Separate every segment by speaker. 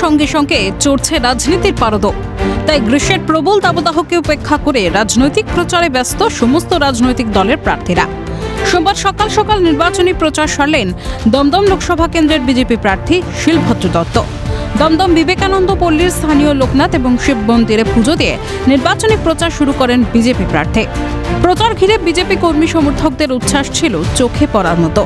Speaker 1: সঙ্গে সঙ্গে চড়ছে রাজনীতির পারদ। তাই গ্রীষ্মের প্রবল দাবদাহকে উপেক্ষা করে রাজনৈতিক প্রচারে ব্যস্ত সমস্ত রাজনৈতিক দলের প্রার্থীরা। সোমবার সকাল সকাল নির্বাচনী প্রচার সারলেন দমদম লোকসভা কেন্দ্রের বিজেপি প্রার্থী শিলভদ্র দত্ত। দমদম বিবেকানন্দ পল্লীর স্থানীয় লোকনাথ এবং শিব মন্দিরে পুজো দিয়ে নির্বাচনী প্রচার শুরু করেন বিজেপি প্রার্থী। প্রচার ঘিরে বিজেপি কর্মী সমর্থকদের উচ্ছ্বাস ছিল চোখে পড়ার মতো।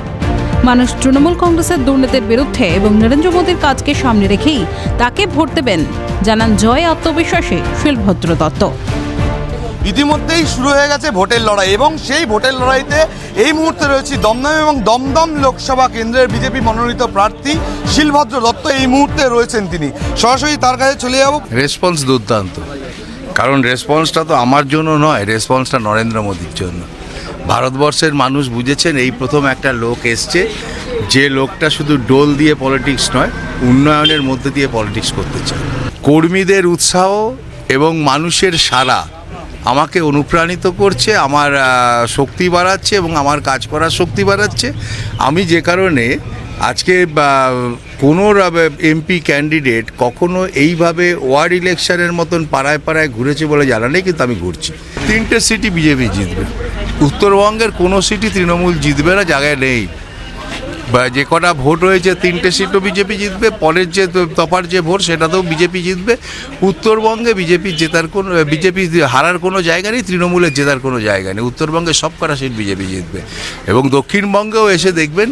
Speaker 1: মানুষ তৃণমূল কংগ্রেসের দুর্নীতির বিরুদ্ধে এবং নরেন্দ্র মোদীর কাজকে সামনে রেখেই তাকে ভোট দেবেন জানান জয় আত্মবিশ্বাসী শিলভদ্র দত্ত।
Speaker 2: ইতিমধ্যেই শুরু হয়ে গেছে ভোটের লড়াই এবং সেই ভোটের লড়াইতে এই মুহূর্তে রয়েছে দমদম এবং দমদম লোকসভা কেন্দ্রের বিজেপি মনোনীত প্রার্থী শিলভদ্র দত্ত। এই মুহূর্তে রয়েছেন তিনি। সরাসরি তার কাছে চলে যাব।
Speaker 3: রেসপন্স দুর্দান্ত। কারণ রেসপন্সটা তো আমার জন্য নয় রেসপন্সটা নরেন্দ্র মোদীর জন্য। ভারতবর্ষের মানুষ বুঝেছেন এই প্রথম একটা লোক এসছে। যে লোকটা শুধু ডোল দিয়ে পলিটিক্স নয়, উন্নয়নের মধ্যে দিয়ে পলিটিক্স করতে চায়। কর্মীদের উৎসাহ এবং মানুষের সারা আমাকে অনুপ্রাণিত করছে, আমার শক্তি বাড়াচ্ছে এবং আমার কাজ করার শক্তি বাড়াচ্ছে। আমি যে কারণে আজকে কোনো এমপি ক্যান্ডিডেট কখনো এইভাবে ওয়ার্ড ইলেকশনের মতন পাড়ায় পাড়ায় ঘুরেছে বলে জানা নেই, কিন্তু আমি ঘুরছি। তিনটে সিটি বিজেপি জিতবে। উত্তরবঙ্গের কোনো সিটি তৃণমূল জিতবে না, জায়গায় নেই। যে কটা ভোট হয়েছে, তিনটে সিটও বিজেপি জিতবে, পরের যে তফার যে ভোট, সেটাতেও বিজেপি জিতবে। উত্তরবঙ্গে বিজেপি জেতার কোনো, বিজেপি হারার কোনো জায়গা নেই, তৃণমূলের জেতার কোনো জায়গা নেই। উত্তরবঙ্গে সব কটা সিট বিজেপি জিতবে। এবং দক্ষিণবঙ্গেও এসে দেখবেন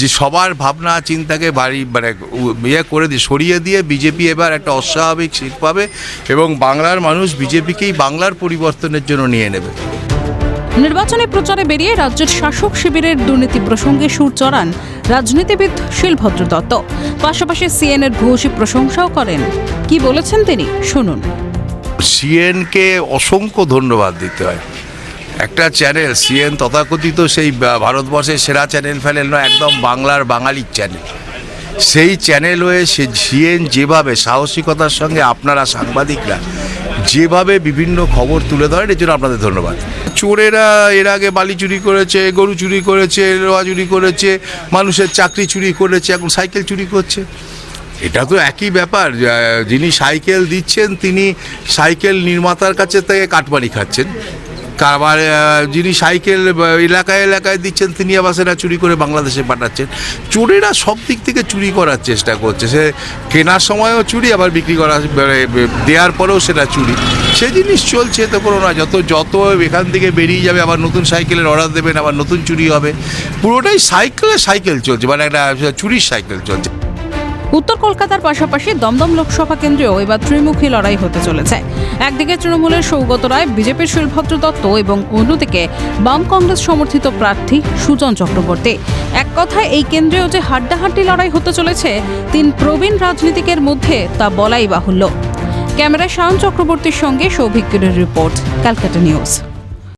Speaker 3: যে সবার ভাবনা চিন্তাকে বাড়ি মানে ইয়ে করে দিয়ে সরিয়ে দিয়ে বিজেপি এবার একটা অস্বাভাবিক সিট পাবে এবং বাংলার মানুষ বিজেপিকেই বাংলার পরিবর্তনের জন্য নিয়ে নেবে।
Speaker 1: নির্বাচনে প্রচারে বেরিয়ে রাজ্যের শাসক শিবিরের দুর্নীতি প্রসঙ্গে সুর চড়ান রাজনীতিবিদ শিলভদ্র দত্ত। পাশাপাশি সিএনএর ভূয়সী প্রশংসাও করেন। কি বলেছেন তিনি? শুনুন।
Speaker 3: সিএনকে অসংখ্য ধন্যবাদ দিতে হয়। একটা চ্যানেল সিএন তথাকথিত সেই ভারতবর্ষের সেরা চ্যানেল ফ্যানেল নয়, একদম বাংলার বাঙালির চ্যানেল সেই চ্যানেল হয়ে সে সিএন যেভাবে সাহসিকতার সঙ্গে আপনারা সাংবাদিকরা যেভাবে বিভিন্ন খবর তুলে ধরেন, এর জন্য আপনাদের ধন্যবাদ। চোরেরা এর আগে বালি চুরি করেছে, গরু চুরি করেছে লোহা চুরি করেছে, মানুষের চাকরি চুরি করেছে, এখন সাইকেল চুরি করছে। এটা তো একই ব্যাপার যিনি সাইকেল দিচ্ছেন, তিনি সাইকেল নির্মাতার কাছে থেকে কাটমানি খাচ্ছেন। আহ, যিনি সাইকেল এলাকায় এলাকায় দিচ্ছেন তিনি আবার সেটা চুরি করে বাংলাদেশে পাঠাচ্ছেন। চোরেরা সব দিক থেকে চুরি করার চেষ্টা করছে। সে কেনার সময়ও চুরি আবার বিক্রি করা মানে, দেওয়ার পরেও সেটা চুরি। সে জিনিস চলছে তো কোনো না যত যত এখান থেকে বেরিয়ে যাবে আবার নতুন সাইকেলের অর্ডার দেবেন আবার নতুন চুরি হবে। পুরোটাই সাইকেলে সাইকেল চলছে মানে একটা চুরির সাইকেল চলছে।
Speaker 1: উত্তর কলকাতার পাশাপাশি দমদম লোকসভা কেন্দ্রেও এবার ত্রিমুখী লড়াই হতে চলেছে। একদিকে তৃণমূলের সৌগত রায়, বিজেপির শিলভদ্র দত্ত এবং অন্যদিকে বাম কংগ্রেস সমর্থিত প্রার্থী সুজন চক্রবর্তী। এক কথায়, এই কেন্দ্রেও যে হাড্ডাহাড্ডি লড়াই হতে চলেছে, তিন প্রবীণ রাজনীতিকের মধ্যে তা বলাই বাহুল্য। ক্যামেরায় শায়ন চক্রবর্তীর সঙ্গে সৌভিক রিপোর্ট, ক্যালকাটা নিউজ।